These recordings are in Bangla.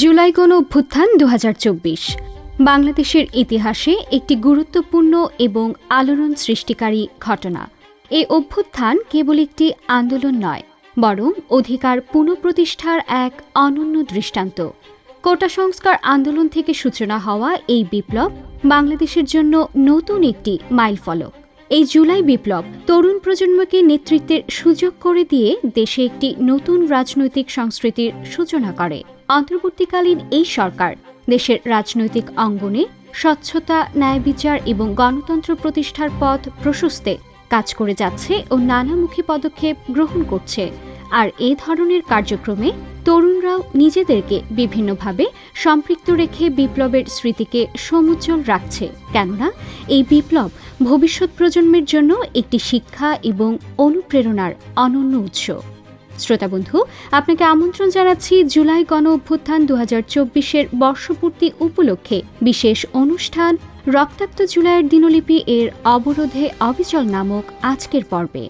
জুলাই গণ অভ্যুত্থান দু হাজার চব্বিশ। বাংলাদেশের ইতিহাসে একটি গুরুত্বপূর্ণ এবং আলোড়ন সৃষ্টিকারী ঘটনা। এই অভ্যুত্থান কেবল একটি আন্দোলন নয়, বরং অধিকার পুনঃপ্রতিষ্ঠার এক অনন্য দৃষ্টান্ত। কোটা সংস্কার আন্দোলন থেকে সূচনা হওয়া এই বিপ্লব বাংলাদেশের জন্য নতুন একটি মাইলফলক। এই জুলাই বিপ্লব তরুণ প্রজন্মকে নেতৃত্বের সুযোগ করে দিয়ে দেশে একটি নতুন রাজনৈতিক সংস্কৃতির সূচনা করে। অন্তর্বর্তীকালীন এই সরকার দেশের রাজনৈতিক অঙ্গনে স্বচ্ছতা, ন্যায় বিচার এবং গণতন্ত্র প্রতিষ্ঠার পথ প্রশস্তে কাজ করে যাচ্ছে ও নানামুখী পদক্ষেপ গ্রহণ করছে। আর এ ধরনের কার্যক্রমে তরুণরাও নিজেদেরকে বিভিন্নভাবে সম্পৃক্ত রেখে বিপ্লবের স্মৃতিকে সমুজ্জ্বল রাখছে। কেননা, এই বিপ্লব ভবিষ্যৎ প্রজন্মের জন্য একটি শিক্ষা এবং অনুপ্রেরণার অনন্য উৎস। শ্রোতা বন্ধু, আপনাকে আমন্ত্রণ জানাচ্ছি জুলাই গণ অভ্যুত্থান দু হাজার চব্বিশের বর্ষপূর্তি উপলক্ষে। বিশেষ অনুষ্ঠান রক্তাক্ত জুলাইয়ের দিনলিপি এর অবরোধে অবিচল নামক আজকের পর্বে।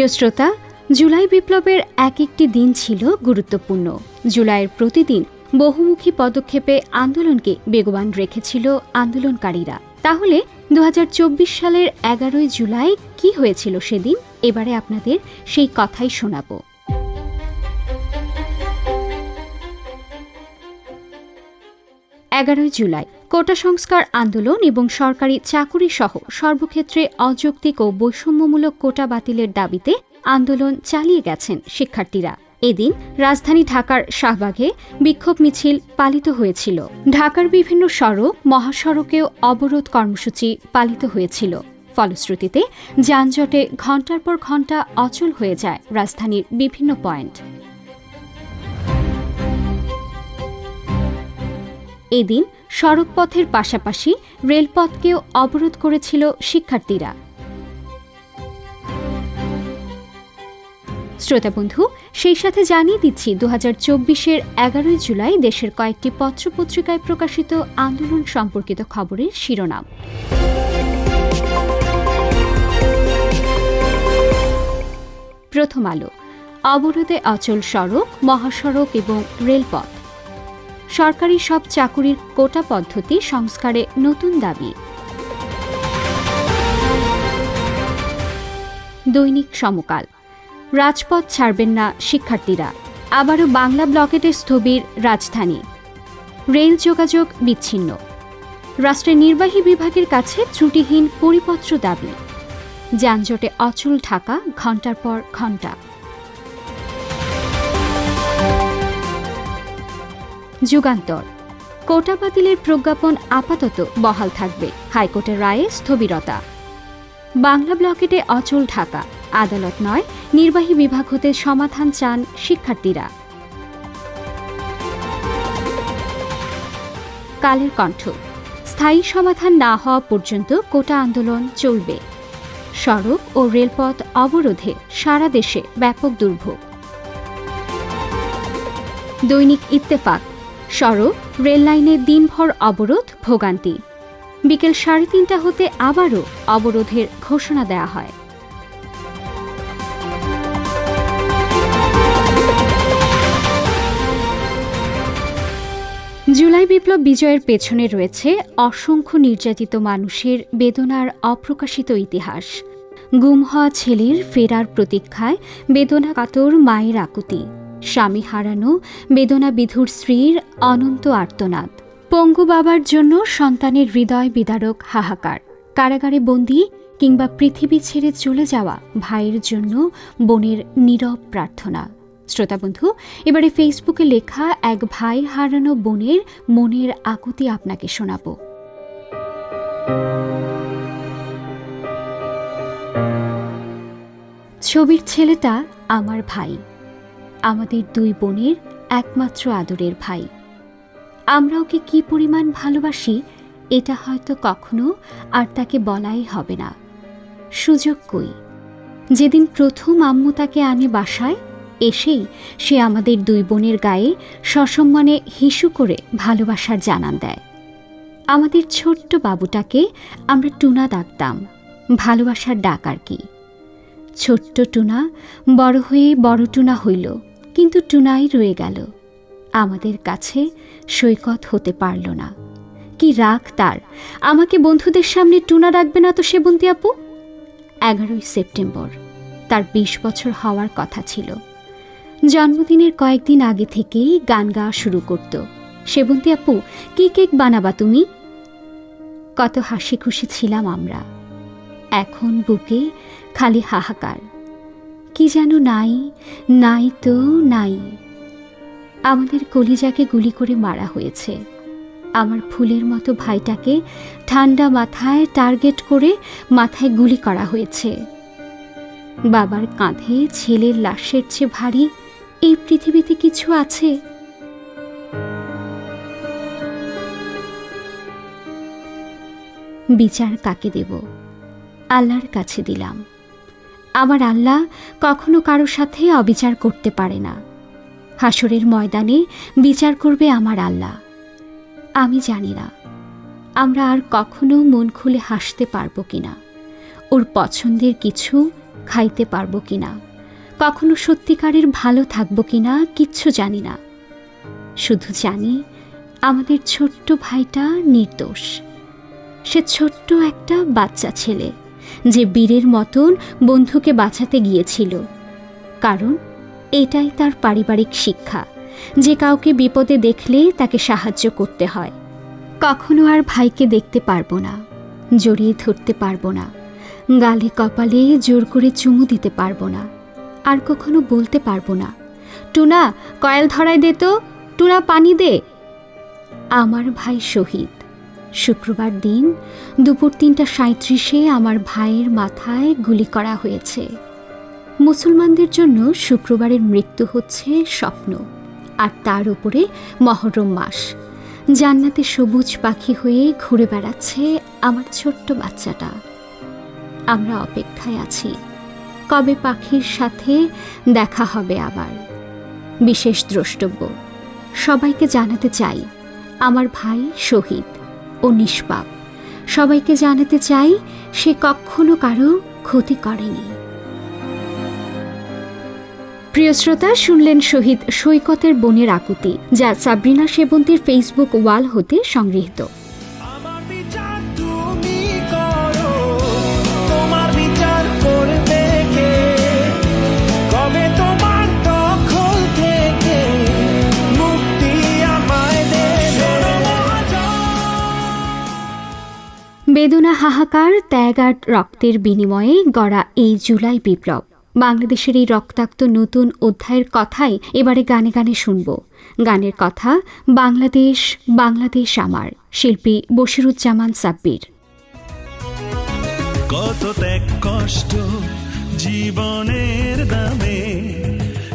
প্রিয় শ্রোতা, জুলাই বিপ্লবের এক একটি দিন ছিল গুরুত্বপূর্ণ। জুলাইয়ের প্রতিদিন বহুমুখী পদক্ষেপে আন্দোলনকে বেগবান রেখেছিল আন্দোলনকারীরা। তাহলে দু হাজার চব্বিশ সালের এগারোই জুলাই কি হয়েছিল সেদিন? এবারে আপনাদের সেই কথাই শোনাবো। এগারোই জুলাই। কোটা সংস্কার আন্দোলন এবং সরকারি চাকুরি সহ সর্বক্ষেত্রে অযৌক্তিক ও বৈষম্যমূলক কোটা বাতিলের দাবিতে আন্দোলন চালিয়ে গেছেন শিক্ষার্থীরা। এদিন রাজধানী ঢাকার শাহবাগে বিক্ষোভ মিছিল পালিত হয়েছিল। ঢাকার বিভিন্ন সড়ক, মহাসড়কেও অবরোধ কর্মসূচি পালিত হয়েছিল। ফলশ্রুতিতে যানজটে ঘণ্টার পর ঘণ্টা অচল হয়ে যায় রাজধানীর বিভিন্ন পয়েন্ট। এদিন সড়কপথের পাশাপাশি রেলপথকেও অবরোধ করেছিল শিক্ষার্থীরা। শ্রোতা বন্ধু, সেই সাথে জানিয়ে দিচ্ছি দু হাজার চব্বিশের এগারোই জুলাই দেশের কয়েকটি পত্রপত্রিকায় প্রকাশিত আন্দোলন সম্পর্কিত খবরের শিরোনাম। প্রথম আলো, অবরোধে অচল সড়ক, মহাসড়ক এবং রেলপথ। সরকারি সব চাকুরির কোটা পদ্ধতি সংস্কারে নতুন দাবি। দৈনিক সমকাল। রাজপথ ছাড়বেন না শিক্ষার্থীরা। আবারও বাংলা ব্লকেটের স্থবির রাজধানী। রেল যোগাযোগ বিচ্ছিন্ন। রাষ্ট্রের নির্বাহী বিভাগের কাছে ত্রুটিহীন পরিপত্র দাবি। যানজটে অচল ঢাকা ঘণ্টার পর ঘণ্টা। যুগান্তর। কোটা বাতিলের প্রজ্ঞাপন আপাতত বহাল থাকবে। হাইকোর্টের রায়ে স্থবিরতা। বাংলা ব্লকেটে অচল ঢাকা। আদালত নয়, নির্বাহী বিভাগ হতে সমাধান চান শিক্ষার্থীরা। কালের কণ্ঠ। স্থায়ী সমাধান না হওয়া পর্যন্ত কোটা আন্দোলন চলবে। সড়ক ও রেলপথ অবরোধে সারা দেশে ব্যাপক দুর্ভোগ। দৈনিক ইত্তেফাক। সড়ক রেললাইনে দিনভর অবরোধ, ভোগান্তি। বিকেল সাড়ে তিনটা হতে আবারও অবরোধের ঘোষণা দেওয়া হয়। জুলাই বিপ্লব বিজয়ের পেছনে রয়েছে অসংখ্য নির্যাতিত মানুষের বেদনার অপ্রকাশিত ইতিহাস। গুম হওয়া ছেলের ফেরার প্রতীক্ষায় বেদনা কাতর মায়ের আকুতি। স্বামী হারানো, বেদনা বিধুর স্ত্রীর অনন্ত আর্তনাদ। পঙ্গু বাবার জন্য সন্তানের হৃদয় বিদারক হাহাকার। কারাগারে বন্দি কিংবা পৃথিবী ছেড়ে চলে যাওয়া ভাইয়ের জন্য বোনের নীরব প্রার্থনা। শ্রোতা বন্ধু, এবারে ফেসবুকে লেখা এক ভাই হারানো বোনের মনের আকুতি আপনাকে শোনাবো। ছবির ছেলেটা আমার ভাই। আমাদের দুই বোনের একমাত্র আদরের ভাই। আমরা ওকে কি পরিমাণ ভালোবাসি, এটা হয়তো কখনো আর তাকে বলাই হবে না। সুযোগ কই? যেদিন প্রথম আম্মু তাকে আনে বাসায়, এসেই সে আমাদের দুই বোনের গায়ে সসম্মানে হিসু করে ভালোবাসার জানান দেয়। আমাদের ছোট্ট বাবুটাকে আমরা টুনা ডাকতাম, ভালোবাসার ডাক আর কি। ছোট্ট টুনা বড় হয়ে বড় টুনা হইল। কিন্তু টুনাই রয়ে গেল। আমাদের কাছে সৈকত হতে পারল না। কি রাগ তার। আমাকে বন্ধুদের সামনে টুনা রাখবে না তো সেবন্তী আপু? এগারোই সেপ্টেম্বর, তার বিশ বছর হওয়ার কথা ছিল। জন্মদিনের কয়েকদিন আগে থেকেই গান গাওয়া শুরু করত। সেবন্তী আপু, কি কেক বানাবা তুমি? কত হাসি খুশি ছিলাম আমরা। এখন বুকে খালি হাহাকার। কি যেন নাই নাই তো নাই। আমাদের কলিজাকে গুলি করে মারা হয়েছে। আমার ফুলের মতো ভাইটাকে ঠান্ডা মাথায় টার্গেট করে মাথায় গুলি করা হয়েছে। বাবার কাঁধে ছেলের লাশের চেয়ে ভারী এই পৃথিবীতে কিছু আছে? বিচার কাকে দেব? আল্লাহর কাছে দিলাম। আমার আল্লাহ কখনো কারও সাথে অবিচার করতে পারে না। হাসরের ময়দানে বিচার করবে আমার আল্লাহ। আমি জানি না, আমরা আর কখনো মন খুলে হাসতে পারব কিনা ওর পছন্দের কিছু খাইতে পারব কিনা কখনো সত্যিকারের ভালো থাকব কিনা কিচ্ছু জানি না। শুধু জানি আমাদের ছোট্ট ভাইটা নির্দোষ, সে ছোট্ট একটা বাচ্চা ছেলে। যে বীরের মতন বন্ধুকে বাঁচাতে গিয়েছিল। কারণ এটাই তার পারিবারিক শিক্ষা। যে কাউকে বিপদে দেখলে তাকে সাহায্য করতে হয়। কখনো আর ভাইকে দেখতে পারব না, জড়িয়ে ধরতে পারব না, গালে কপালে জোর করে চুমু দিতে পারব না, আর কখনো বলতে পারব না, টুনা, কয়েল ধরায় দে তো, টুনা, পানি দে। আমার ভাই শহীদ। শুক্রবার দিন, দুপুর তিনটা সাঁত্রিশে আমার ভাইয়ের মাথায় গুলি করা হয়েছে। মুসলমানদের জন্য শুক্রবারের মৃত্যু হচ্ছে স্বপ্ন, আর তার উপরে মহরম মাস। জান্নাতে সবুজ পাখি হয়ে ঘুরে বেড়াচ্ছে আমার ছোট্ট বাচ্চাটা। আমরা অপেক্ষায় আছি, কবে পাখির সাথে দেখা হবে আবার? বিশেষ দ্রষ্টব্য, সবাইকে জানাতে চাই, আমার ভাই শহীদ। ও নিষ্পাপ। সবাইকে জানাতে চাই, সে কখনো কারও ক্ষতি করেনি। প্রিয় শ্রোতা, শুনলেন শহীদ সৈকতের বনের আকুতি, যা সাবরিনা সেবন্তীর ফেসবুক ওয়াল হতে সংগৃহীত। বেদনা হাহাকার, ত্যাগ আর রক্তের বিনিময়ে গড়া এই জুলাই বিপ্লব। বাংলাদেশের এই রক্তাক্ত নতুন অধ্যায়ের কথাই এবারে গানে গানে শুনব। গানের কথা, বাংলাদেশ বাংলাদেশ আমার, শিল্পী বশিরুজ্জামান সাব্বির। কত ত্যাগ কষ্ট জীবনের দামে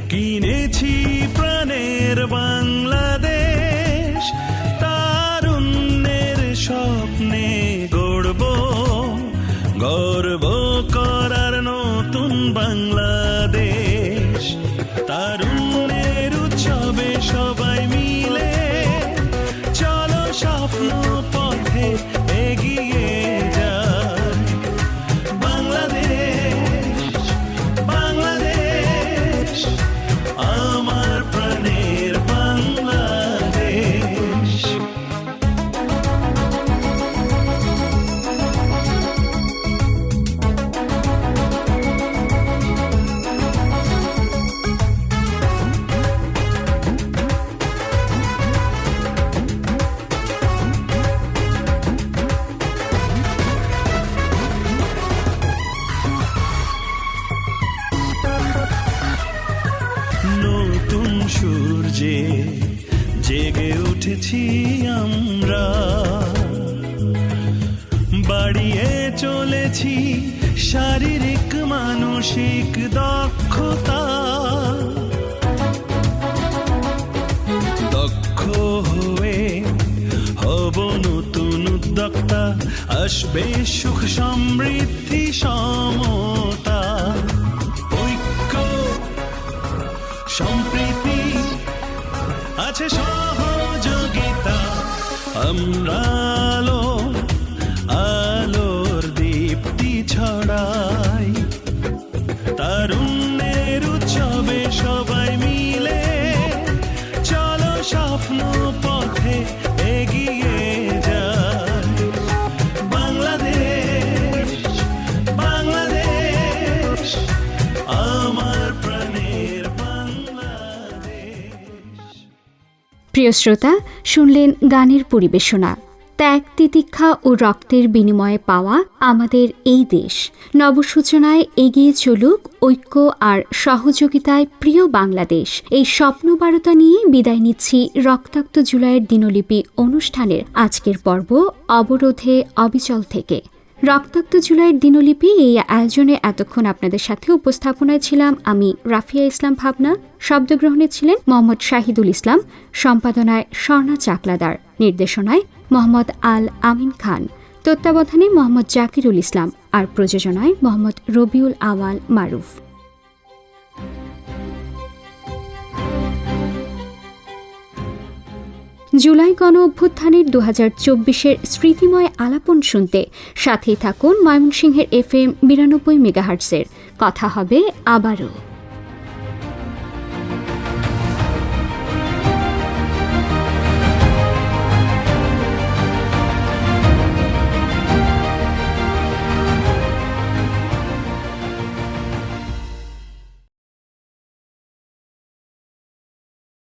কিনেছি প্রাণের বাংলাদেশ। সবাই উঠেছি আমরা। বাড়িয়ে চলেছি শারীরিক, মানসিক দক্ষতা। দক্ষ হয়ে হব নতুন উদ্যোক্তা। আসবে সুখ সমৃদ্ধি, সমতা। ঐক্য, সম্প্রীতি আছে সহযোগিতা আমরা আলো আলোর দীপ্তি ছড়াই। তারুণ্যের উৎসবে সবাই মিলে চলো স্বপ্ন প্রিয় শ্রোতা, শুনলেন গানের পরিবেশনা। ত্যাগ, তিতিক্ষা ও রক্তের বিনিময়ে পাওয়া আমাদের এই দেশ। নবসূচনায় এগিয়ে চলুক ঐক্য আর সহযোগিতায় প্রিয় বাংলাদেশ। এই স্বপ্নবারতা নিয়ে বিদায় নিচ্ছি রক্তাক্ত জুলাইয়ের দিনলিপি অনুষ্ঠানের আজকের পর্ব অবরোধে অবিচল থেকে। রক্তাক্ত জুলাইয়ের দিনলিপি এই আয়োজনে এতক্ষণ আপনাদের সাথে উপস্থাপনায় ছিলাম আমি রাফিয়া ইসলাম ভাবনা, শব্দগ্রহণে ছিলেন মোহাম্মদ শাহিদুল ইসলাম, সম্পাদনায় স্বর্ণা চাকলাদার, নির্দেশনায় মোহাম্মদ আল আমিন খান, তত্ত্বাবধানে মোহাম্মদ জাকিরুল ইসলাম আর প্রযোজনায় মোহাম্মদ রবিউল আওয়াল মারুফ। জুলাই গণ অভ্যুত্থানের দু হাজার চব্বিশের স্মৃতিময় আলাপন শুনতে সাথেই থাকুন ময়মনসিংহের এফ এম বিরানব্বই মেগাহার্টসের কথা হবে আবারও।